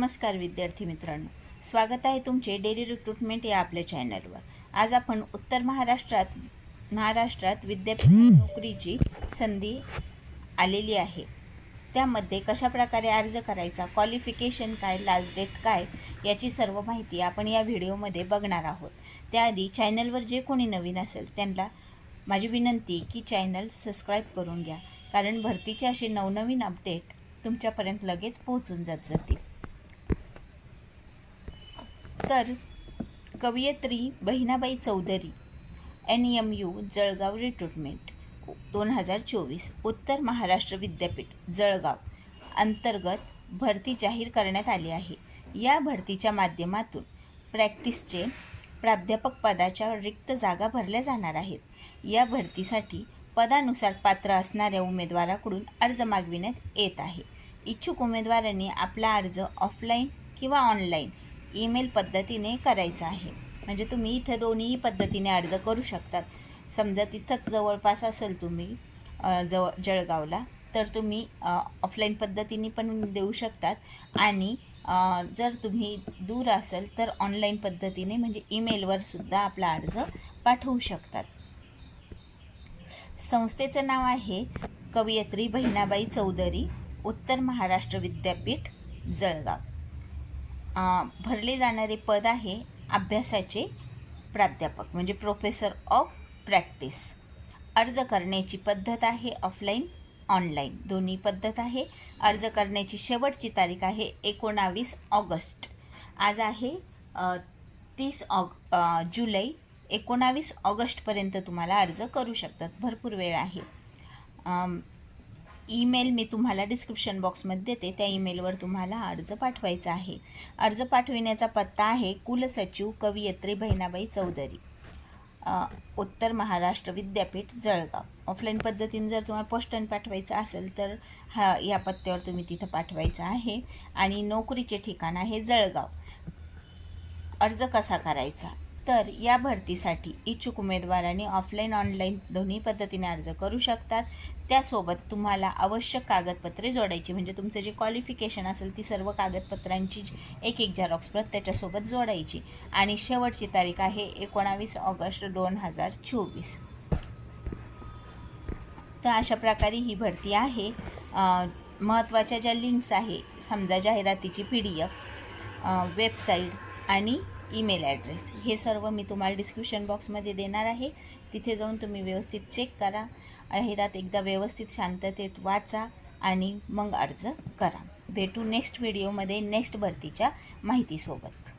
नमस्कार विद्यार्थी मित्रांनो. स्वागत आहे तुमचे डेली रिक्रुटमेंट या आपल्या चॅनलवर आज आपण उत्तर महाराष्ट्रात महाराष्ट्रात विद्यापीठ नोकरीची संधी आलेली आहे. त्यामध्ये कशा प्रकारे अर्ज करायचा क्वालिफिकेशन काय लास्ट डेट काय याची सर्व माहिती आपण या व्हिडिओमध्ये बघणार आहोत. त्याआधी चॅनलवर जे कोणी नवीन असेल त्यांना माझी विनंती की चॅनल सबस्क्राईब करून घ्या. कारण भरतीचे असे नवनवीन अपडेट तुमच्यापर्यंत लगेच पोहोचून जात जातील. तर कवयित्री Bahinabai Chaudhari N M U Jalgaon recruitment दोन हजार चोवीस उत्तर महाराष्ट्र विद्यापीठ जळगाव अंतर्गत भरती जाहीर करण्यात आली आहे. या भरतीच्या माध्यमातून प्रॅक्टिसचे प्राध्यापक पदाच्या रिक्त जागा भरल्या जाणार आहेत. या भरतीसाठी पदानुसार पात्र असणाऱ्या उमेदवाराकडून अर्ज मागविण्यात येत आहे. इच्छुक उमेदवारांनी आपला अर्ज ऑफलाईन किंवा ऑनलाईन ईमेल पद्धतीने करायचा आहे. म्हणजे तुम्ही इथं दोन्ही पद्धतीने अर्ज करू शकतात. समजा तिथंच जवळपास असेल तुम्ही जवळ जळगावला तर तुम्ही ऑफलाईन पद्धतीने पण देऊ शकतात. आणि जर तुम्ही दूर असेल तर ऑनलाईन पद्धतीने म्हणजे ईमेलवर सुद्धा आपला अर्ज पाठवू शकतात. संस्थेचं नाव आहे कवयित्री बहिणाबाई चौधरी उत्तर महाराष्ट्र विद्यापीठ जळगाव. भरले जाणारे पद आहे अभ्यासाचे प्राध्यापक म्हणजे प्रोफेसर ऑफ प्रॅक्टिस अर्ज करण्याची पद्धत आहे ऑफलाईन ऑनलाईन दोन्ही पद्धत आहे. अर्ज करण्याची शेवटची तारीख आहे एकोणावीस ऑगस्ट. आज आहे तीस ऑग जुलै. एकोणावीस ऑगस्टपर्यंत तुम्हाला अर्ज करू शकतात. भरपूर वेळ आहे. ईमेल मी तुम्हाला डिस्क्रिप्शन बॉक्समध्ये देते. त्या ईमेलवर तुम्हाला अर्ज पाठवायचा आहे. अर्ज पाठविण्याचा पत्ता आहे कुलसचिव कवयित्री बहिणाबाई चौधरी. उत्तर महाराष्ट्र विद्यापीठ जळगाव. ऑफलाईन पद्धतीने जर तुम्हाला पोस्टन पाठवायचं असेल तर हा या पत्त्यावर तुम्ही तिथं पाठवायचं आहे. आणि नोकरीचे ठिकाण आहे जळगाव. अर्ज कसा करायचा? तर या भरतीसाठी इच्छुक उमेदवारांनी ऑफलाईन ऑनलाईन दोन्ही पद्धतीने अर्ज करू शकतात. त्यासोबत तुम्हाला आवश्यक कागदपत्रे जोडायची म्हणजे तुमचं जे क्वालिफिकेशन असेल ती सर्व कागदपत्रांची एक एक झेरॉक्स प्रत त्याच्यासोबत जोडायची. आणि शेवटची तारीख आहे एकोणावीस ऑगस्ट दोन हजार चोवीस. तर अशा प्रकारे ही भरती आहे. महत्त्वाच्या ज्या लिंक्स आहे समजा जाहिरातीची पी डी एफ वेबसाईट आणि ईमेल ॲड्रेस हे सर्व मी तुम्हाला डिस्क्रिप्शन बॉक्समध्ये देणार आहे. तिथे जाऊन तुम्ही व्यवस्थित चेक करा. जाहिरात एकदा व्यवस्थित शांततेत वाचा आणि मग अर्ज करा. भेटू नेक्स्ट व्हिडिओमध्ये नेक्स्ट भरतीच्या माहितीसोबत.